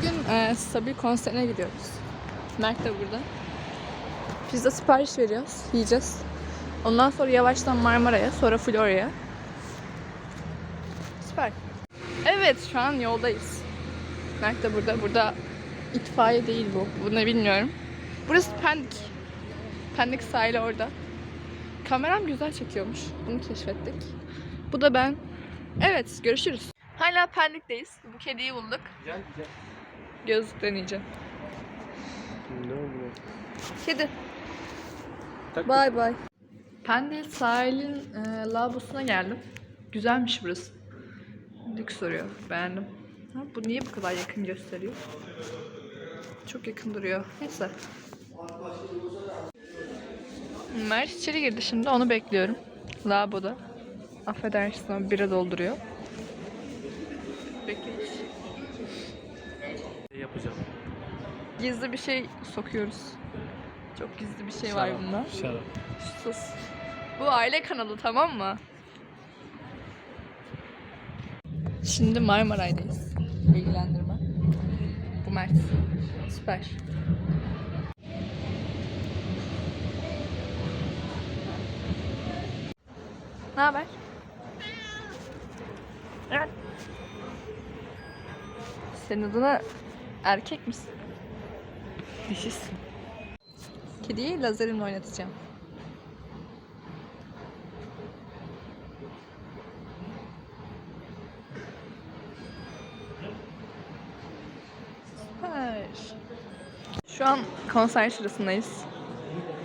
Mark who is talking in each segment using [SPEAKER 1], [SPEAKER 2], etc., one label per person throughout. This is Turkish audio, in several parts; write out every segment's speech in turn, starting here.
[SPEAKER 1] Bugün e, Sabi konserine gidiyoruz. Mert de burada. Pizza sipariş veriyoruz. Yiyeceğiz. Ondan sonra yavaştan Marmara'ya, sonra Florya'ya. Süper. Evet, şu an yoldayız. Mert de burada. Burada itfaiye değil bu. Bu ne bilmiyorum. Burası Pendik. Pendik sahili orada. Kameram güzel çekiyormuş. Bunu keşfettik. Bu da ben. Evet, görüşürüz. Hala Pendik'teyiz. Bu kediyi bulduk.
[SPEAKER 2] Gel gel.
[SPEAKER 1] Gözlük deneyeceğim.
[SPEAKER 2] Ne oluyor?
[SPEAKER 1] Kedi.
[SPEAKER 2] Tak.
[SPEAKER 1] Bay bay. Pendil sahilin e, lavabosuna geldim. Güzelmiş burası. Lüks duruyor. Beğendim. Ha, bu niye bu kadar yakın gösteriyor? Çok yakın duruyor. Neyse. Mert içeri girdi şimdi. Onu bekliyorum. Lavaboda. Affedersin ama bira dolduruyor. Bekleyiş.
[SPEAKER 2] Yapacağım?
[SPEAKER 1] Gizli bir şey sokuyoruz. Çok gizli bir şey var
[SPEAKER 2] Şarap,
[SPEAKER 1] bunda.
[SPEAKER 2] Şarap.
[SPEAKER 1] Sus. Bu aile kanalı tamam mı? Şimdi Marmaray'dayız. Bilgilendirme. Bu Mert. Süper. Ne haber? Senin adına erkek misin? Dişisin. Kediyi lazerimle oynatacağım. Süper. Şu an konser sırasındayız.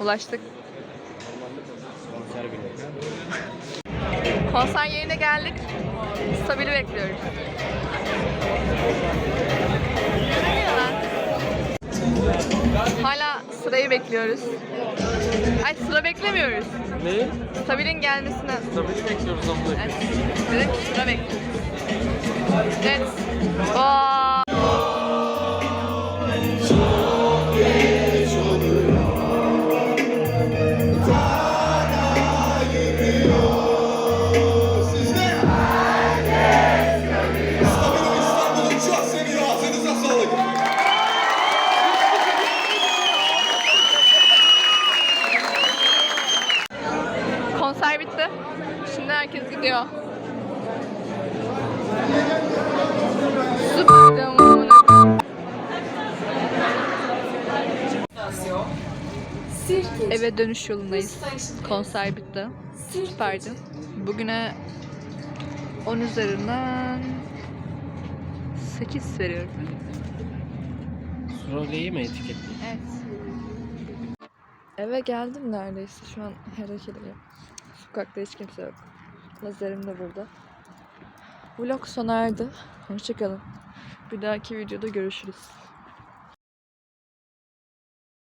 [SPEAKER 1] Ulaştık.
[SPEAKER 2] Konser.
[SPEAKER 1] Konser yerine geldik. Stabil'i bekliyoruz. Bekliyoruz. Ay sıra beklemiyoruz.
[SPEAKER 2] Ne?
[SPEAKER 1] Stabil'in gelmesini.
[SPEAKER 2] Tabii bekliyoruz ama.
[SPEAKER 1] Evet. Dedim ki sıra bekliyoruz. Evet. Aa. Konser bitti. Şimdi herkes gidiyor. Eve dönüş yolundayız. Konser bitti. Süperdi. Bugüne 10 üzerinden 8 veriyorum.
[SPEAKER 2] Roleyi mi etiketli?
[SPEAKER 1] Evet. Eve geldim neredeyse. Şu an hareket ediyorum. Sokakta hiç kimse yok. Lazerim de burada. Vlog sona erdi. Hoşçakalın. Bir dahaki videoda görüşürüz.